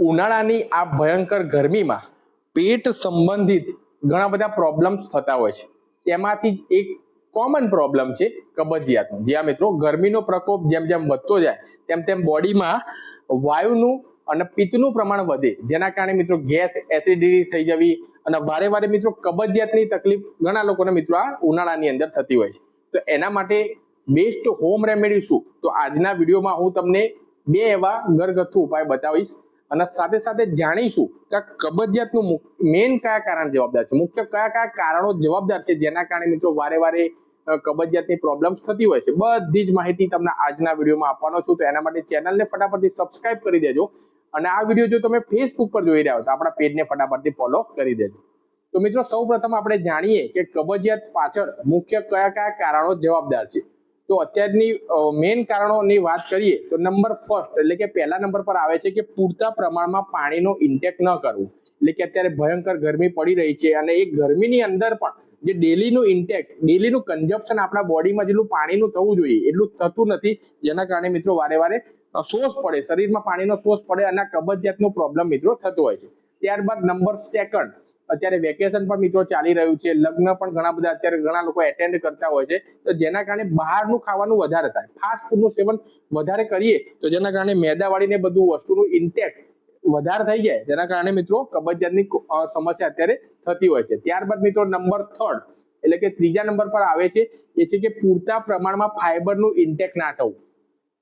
ઉનાળાની આ ભયંકર ગરમીમાં પેટ સંબંધિત ઘણા બધા પ્રોબ્લેમ્સ થતા હોય છે. તેમાંથી જ એક કોમન પ્રોબ્લેમ છે કબજિયાતનો. જ્યાં મિત્રો ગરમીનો પ્રકોપ જેમ જેમ વધતો જાય, તેમ તેમ બોડીમાં વાયુનું અને પિત્તનું પ્રમાણ વધે. જેના કારણે મિત્રો ગેસ એસિડિટી થઈ જવી અને વારે વારે મિત્રો કબજિયાતની તકલીફ ઘણા લોકોને મિત્રો આ ઉનાળાની અંદર થતી હોય છે. તો એના માટે બેસ્ટ હોમ રેમેડી શું? તો આજના વિડીયોમાં હું તમને બે એવા ઘરગથ્થુ ઉપાય બતાવીશ. અને સાથે સાથે જાણીશું કે કબજિયાતનું મેઇન કયા કારણ જવાબદાર છે? મુખ્ય કયા કયા કારણો જવાબદાર છે? જેના કારણે મિત્રો વારે વારે કબજિયાતની પ્રોબ્લેમ્સ થતી હોય છે. બધી જ માહિતી તમને આજના વિડીયોમાં આપવાનો છું. તો એના માટે ચેનલને ફટાફટથી સબસ્ક્રાઇબ કરી દેજો. અને આ વીડિયો જો તમે ફેસબુક પર જોઈ રહ્યા હો, તો આપણા પેજને ફટાફટથી ફોલો કરી દેજો. તો મિત્રો સૌ પ્રથમ આપણે જાણીએ કે કબજિયાત પાછળ મુખ્ય કયા કયા કારણો જવાબદાર છે. તો અત્યારની મેઇન કારણોની વાત કરીએ તો નંબર ફર્સ્ટ એટલે કે પહેલા નંબર પર આવે છે કે પૂરતા પ્રમાણમાં પાણીનો ઇન્ટેક ન કરવું. એટલે કે અત્યારે ભયંકર ગરમી પડી રહી છે અને એ ગરમીની અંદર પણ જે ડેલીનું ઇન્ટેક ડેલીનું કન્ઝપ્શન આપણા બોડીમાં જેટલું પાણીનું થવું જોઈએ, એટલું થતું નથી. જેના કારણે મિત્રો વારે વારે શોષ પડે. શરીરમાં પાણીનો શોષ પડે અને કબજિયાતનો પ્રોબ્લેમ મિત્રો થતો હોય છે. ત્યારબાદ નંબર સેકન્ડ અત્યારે વેકેશન પણ મિત્રો ચાલી રહ્યું છે, લગ્ન પણ ઘણા બધા અત્યારે ઘણા લોકો એટેન્ડ કરતા હોય છે. તો જેના કારણે બહારનું ખાવાનું વધારે થાય. ફાસ્ટ ફૂડનું સેવન વધારે કરીએ, તો જેના કારણે મેદાવાળીને બધું વસ્તુનું ઇન્ટેક વધારે થઈ જાય. જેના કારણે મિત્રો કબજિયાતની સમસ્યા અત્યારે થતી હોય છે. ત્યારબાદ મિત્રો નંબર થર્ડ એટલે કે ત્રીજા નંબર પર આવે છે, એ છે કે પૂરતા પ્રમાણમાં ફાઈબરનું ઇન્ટેક ના થવું.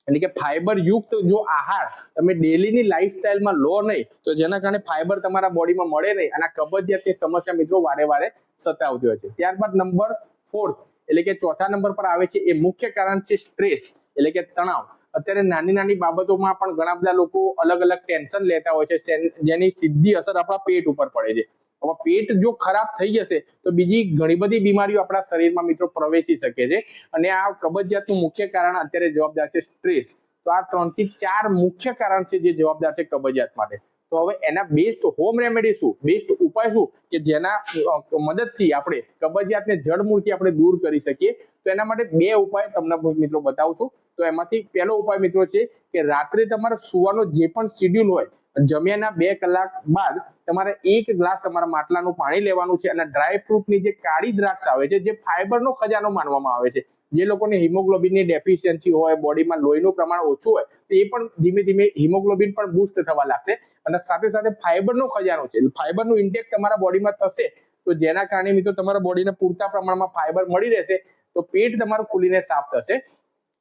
એટલે કે ફાઈબર યુક્ત જો આહાર તમે ડેલીની લાઈફસ્ટાઈલમાં લો નહીં, તો જેના કારણે ફાઈબર તમારા બોડીમાં મળે નહીં અને કબજિયાતની સમસ્યા મિત્રો વારે વારે સતાવતી હોય છે. ત્યારબાદ નંબર ફોર્થ એટલે કે ચોથા નંબર પર આવે છે એ મુખ્ય કારણ છે સ્ટ્રેસ એટલે કે તણાવ. અત્યારે નાની નાની બાબતોમાં પણ ઘણા બધા લોકો અલગ અલગ ટેન્શન લેતા હોય છે જેની સીધી અસર આપણા પેટ ઉપર પડે છે. હવે પેટ જો ખરાબ થઈ જશે, તો બીજી ઘણી બધી બીમારીઓ આપણા શરીરમાં મિત્રો પ્રવેશી શકે છે. અને આ કબજિયાતનું મુખ્ય કારણ અત્યારે જવાબદાર છે સ્ટ્રેસ. તો આ ત્રણથી ચાર મુખ્ય કારણ છે જે જવાબદાર છે કબજિયાત માટે. તો હવે એના બેસ્ટ હોમ રેમેડી શું? બેસ્ટ ઉપાય શું? કે જેના મદદથી આપણે કબજિયાતને જડમૂળથી આપણે દૂર કરી શકીએ. તો એના માટે બે ઉપાય તમને મિત્રો બતાવું છું. તો એમાંથી પહેલો ઉપાય મિત્રો છે કે રાત્રે તમારે સુવાનો જે પણ શિડ્યુલ હોય જમ્યાના બે કલાક બાદ તમારે એક ગ્લાસ તમારા માટલાનું પાણી લેવાનું છે અને ડ્રાય ફ્રૂટની જે કાળી દ્રાક્ષ આવે છે, જે ફાઈબરનો ખજાનો માનવામાં આવે છે. જે લોકોને હિમોગ્લોબિનની ડેફિશિયન્સી હોય, બોડીમાં લોહીનું પ્રમાણ ઓછું હોય, તો એ પણ ધીમે ધીમે હિમોગ્લોબિન પણ બૂસ્ટ થવા લાગશે. અને સાથે સાથે ફાઈબરનો ખજાનો છે, ફાઈબરનું ઇન્ટેક તમારા બોડીમાં થશે, તો જેના કારણે મિત્રો તમારા બોડીને પૂરતા પ્રમાણમાં ફાઈબર મળી રહેશે, તો પેટ તમારું ખુલીને સાફ થશે.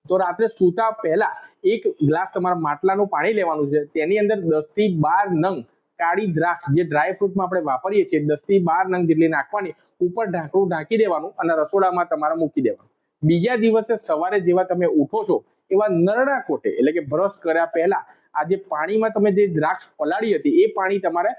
તો રાત્રે સૂતા પહેલા એક ગ્લાસ તમારા માટલાનું પાણી લેવાનું છે. તેની અંદર દસથી બાર નંગ કાળી દ્રાક્ષ, જે ડ્રાય ફ્રૂટમાં આપણે વાપરીએ છીએ, દસથી બાર નંગ જેટલી નાખવાની, ઉપર ઢાંકણું ઢાંકી દેવાનું અને રસોડામાં તમારે મૂકી દેવાનું. બીજા દિવસે સવારે જેવા તમે ઉઠો છો, એવા નરણા કોટે, એટલે કે બ્રશ કર્યા પહેલા આ જે પાણીમાં તમે જે દ્રાક્ષ પલાળી હતી, એ પાણી તમારે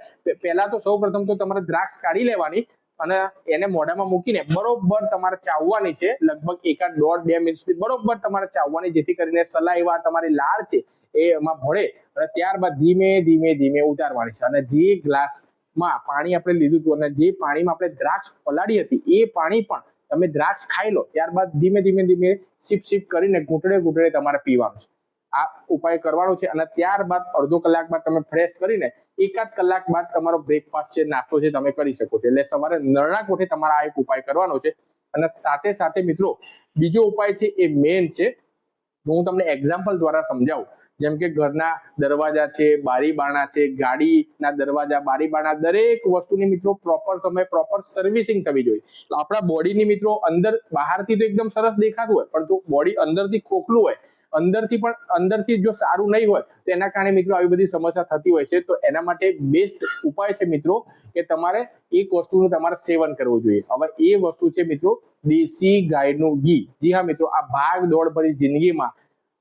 પહેલા તો સૌ પ્રથમ તો તમારે દ્રાક્ષ કાઢી લેવાની અને એને મોઢામાં મૂકીને બરોબર તમારે ચાવવાની છે, લગભગ એકાદ દોઢ બે મિનિટ સુધી બરોબર તમારે ચાવવાની, જેથી કરીને સલાઈવા તમારી લાળ છે એ એમાં ભળે અને ત્યારબાદ ધીમે ધીમે ધીમે ઉતારવાની છે. અને જે ગ્લાસમાં પાણી આપણે લીધું હતું અને જે પાણીમાં આપણે દ્રાક્ષ પલાળી હતી, એ પાણી પણ તમે દ્રાક્ષ ખાઈ લો, ત્યારબાદ ધીમે ધીમે ધીમે સીપ સીપ કરીને ઘૂંટડે ઘૂંટડે તમારે પીવાનું છે. આ ઉપાય કરવાનો છે અને ત્યારબાદ અડધો કલાક બાદ તમે ફ્રેશ કરીને એકાદ કલાક બાદ તમારો બ્રેકફાસ્ટ છે, નાસ્તો છે તમે કરી શકો છો. એટલે સવારે નરણા કોઠે તમારા આ એક ઉપાય કરવાનો છે. અને સાથે સાથે મિત્રો, બીજો ઉપાય છે એ મેન છે. હું તમને એક્ઝામ્પલ દ્વારા સમજાવું. જેમ કે ઘરના દરવાજા છે બારી બારણા છે, ગાડીના દરવાજા બારી બારણા દરેક વસ્તુની મિત્રો પ્રોપર સમય પ્રોપર સર્વિસિંગ થવી જોઈએ. તો આપણા બોડીની મિત્રો અંદર બહારથી તો એકદમ સરસ દેખાતું હોય, પણ બોડી અંદરથી ખોખલું હોય, અંદરથી પણ, અંદરથી જો સારું નહીં હોય, તો એના કારણે મિત્રો આવી બધી સમસ્યા થતી હોય છે. તો એના માટે બેસ્ટ ઉપાય છે મિત્રો કે તમારે એક વસ્તુનું તમારે સેવન કરવું જોઈએ. હવે એ વસ્તુ છે મિત્રો, દેશી ગાયનું ઘી. જી હા મિત્રો, આ ભાગ દોડ ભરી જિંદગીમાં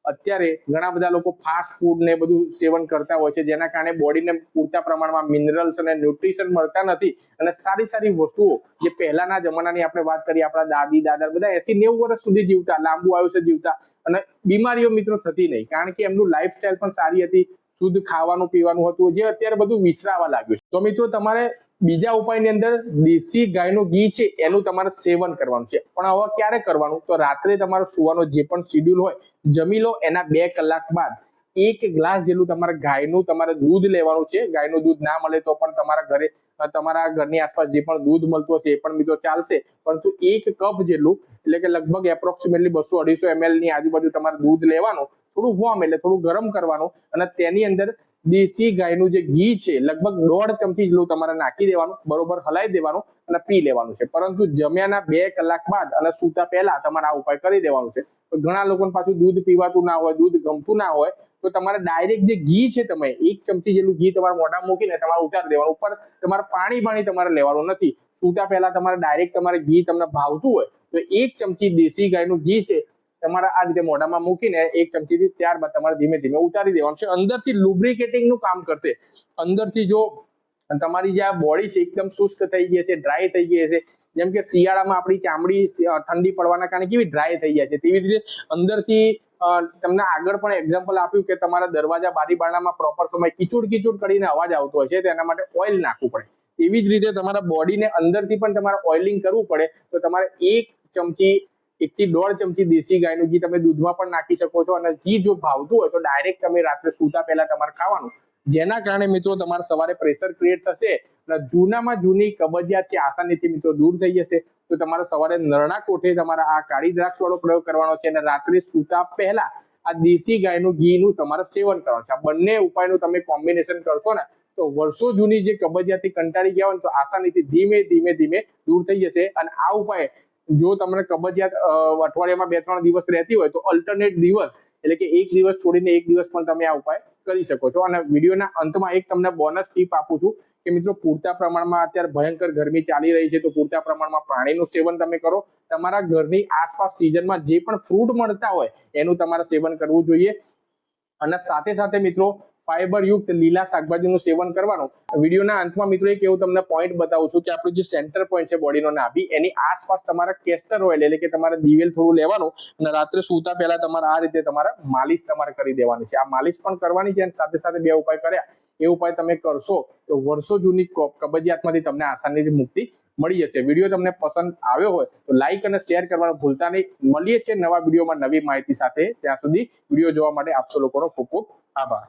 અત્યારે ઘણા બધા લોકો ફાસ્ટ ફૂડ ને બધું સેવન કરતા હોય છે, જેના કારણે બોડીને પૂરતા પ્રમાણમાં મિનરલ્સ અને ન્યુટ્રિશન મળતા નથી. અને સારી સારી વસ્તુઓ, જે પહેલાના જમાનાની આપણે વાત કરીએ, આપણા દાદી, દાદા બધા એસી નેવું વર્ષ સુધી જીવતા, લાંબુ આયુષ્ય જીવતા. અને બીમારીઓ મિત્રો થતી નહીં, કારણ કે એમનું લાઈફસ્ટાઈલ પણ સારી હતી, શુદ્ધ ખાવાનું, પીવાનું હતું, જે અત્યારે બધું વિસરાવા લાગ્યું છે. તો મિત્રો, તમારે બીજા ઉપાયની અંદર દેશી ગાયનું ઘી છે, એનું તમારે સેવન કરવાનું છે. પણ હવે ક્યારે કરવાનું? તો રાત્રે તમારો સુવાનો જે પણ શિડ્યુલ હોય, જમી લો, એના બે કલાક બાદ. એક ગ્લાસ જેટલું તમારે ગાયનું તમારે દૂધ લેવાનું છે. ગાયનું દૂધ ના મળે તો પણ તમારા ઘરે તમારા ઘરની આસપાસ જે પણ દૂધ મળતું હશે એ પણ મિત્રો ચાલશે. પરંતુ એક કપ જેટલું, એટલે કે લગભગ એપ્રોક્સિમેટલી બસો અઢીસો એમએલની આજુબાજુ તમારે દૂધ લેવાનું. થોડું વોર્મ એટલે થોડું ગરમ કરવાનું અને તેની અંદર દેશી ગાયનું જે ઘી છે, લગભગ દોઢ ચમચી જેટલું તમારે નાખી દેવાનું, બરોબર હલાવી દેવાનું અને પી લેવાનું છે. પરંતુ જમ્યાના બે કલાક બાદ અને સૂતા પહેલા તમારે આ ઉપાય કરી દેવાનું છે. ઘણા લોકોને પાછું દૂધ પીવાતું ના હોય, દૂધ ગમતું ના હોય, તો તમારે ડાયરેક્ટ જે ઘી છે તમે, એક ચમચી જેટલું ઘી તમારે મોઢા મૂકીને તમારે ઉતારી દેવાનું. ઉપર તમારે પાણી પાણી તમારે લેવાનું નથી. સૂતા પહેલા તમારે ડાયરેક્ટ તમારે ઘી તમને ભાવતું હોય, તો એક ચમચી દેશી ગાયનું ઘી છે તમારે આ રીતે મોઢામાં મૂકીને એક ચમચીથી ત્યારબાદ તમારે ધીમે ધીમે ઉતારી દેવાનું છે. અંદરથી લુબ્રિકેટિંગનું કામ કરશે. અંદરથી જો તમારી જે આ બોડી છે એકદમ શુષ્ક થઈ ગઈ છે ડ્રાય થઈ ગઈ છે જેમ કે શિયાળામાં આપણી ચામડી ઠંડી પડવાના કારણે કેવી ડ્રાય થઈ જાય છે. તેવી રીતે અંદરથી તમને આગળ પણ એક્ઝામ્પલ આપ્યું કે તમારા દરવાજા બારી બારણામાં પ્રોપર સમય કિચુડ કિચુડ કરીને અવાજ આવતો હોય છે, તો એના માટે ઓઇલ નાખવું પડે. એવી જ રીતે તમારા બોડીને અંદરથી પણ તમારે ઓઇલિંગ કરવું પડે, તો તમારે એક ચમચી એકથી દોઢ ચમચી દેશી ગાયનું ઘી તમે દૂધમાં પણ નાખી શકો છો અને ઘી જો ભાવતું હોય તો ડાયરેક્ટ તમે રાત્રે સૂતા પહેલા તમારે ખાવાનું. જેના કારણે મિત્રો તમારે સવારે પ્રેશર ક્રિએટ થશે અને જૂનામાં જૂની કબજિયાત છે, આસાનીથી મિત્રો દૂર થઈ જશે. તો તમારે સવારે નરણા કોઠે તમારે આ કાળી દ્રાક્ષ વાળો પ્રયોગ કરવાનો છે અને રાત્રે સૂતા પહેલા આ દેશી ગાયનું ઘીનું તમારે સેવન કરવાનું છે. આ બંને ઉપાયનું તમે કોમ્બિનેશન કરશો ને, તો વર્ષો જૂની જે કબજિયાતથી કંટાળી ગયા હોય તો આસાનીથી ધીમે ધીમે ધીમે દૂર થઈ જશે. અને આ ઉપાય જો તમને કબજિયાત અઠવાડિયામાં બે ત્રણ દિવસ રહેતી હોય તો અલ્ટરનેટ દિવસ, એટલે કે એક દિવસ છોડીને એક દિવસ પણ તમે આ ઉપાય કરી શકો છો. અને વિડીયોના અંતમાં એક તમને બોનસ ટીપ આપું છું કે મિત્રો, પૂરતા પ્રમાણમાં અત્યારે ભયંકર ગરમી ચાલી રહી છે તો પૂરતા પ્રમાણમાં પાણીનું સેવન તમે કરો. તમારા ઘરની આસપાસ સિઝનમાં જે પણ ફ્રૂટ મળતા હોય એનું તમારે સેવન કરવું જોઈએ. અને સાથે સાથે મિત્રો ફાઈબર યુક્ત લીલા શાકભાજીનું સેવન કરવાનું. વિડીયોના અંતમાં મિત્રો એક એવું તમને પોઈન્ટ બતાવું છું કે આપણું જે સેન્ટર પોઈન્ટ છે બોડીનો નાભી, એની આસપાસ તમારે કેસ્ટર ઓઇલ એટલે કે તમારે દિવેલ થોડું લેવાનું અને રાત્રે સૂતા પહેલા તમારે આ રીતે તમારે માલિશ તમારે કરી દેવાની છે. આ માલિશ પણ કરવાની છે અને સાથે સાથે બે ઉપાય કર્યા. એ ઉપાય તમે કરશો તો વર્ષો જૂની કબજિયાતમાંથી તમને આસાનીથી મુક્તિ મળી જશે. વીડિયો તમને પસંદ આવ્યો હોય તો લાઈક અને શેર કરવાનું ભૂલતા નહીં. મળીએ છીએ નવા વિડીયોમાં નવી માહિતી સાથે. ત્યાં સુધી વીડિયો જોવા માટે આપસો લોકોનો ખૂબ ખૂબ આભાર.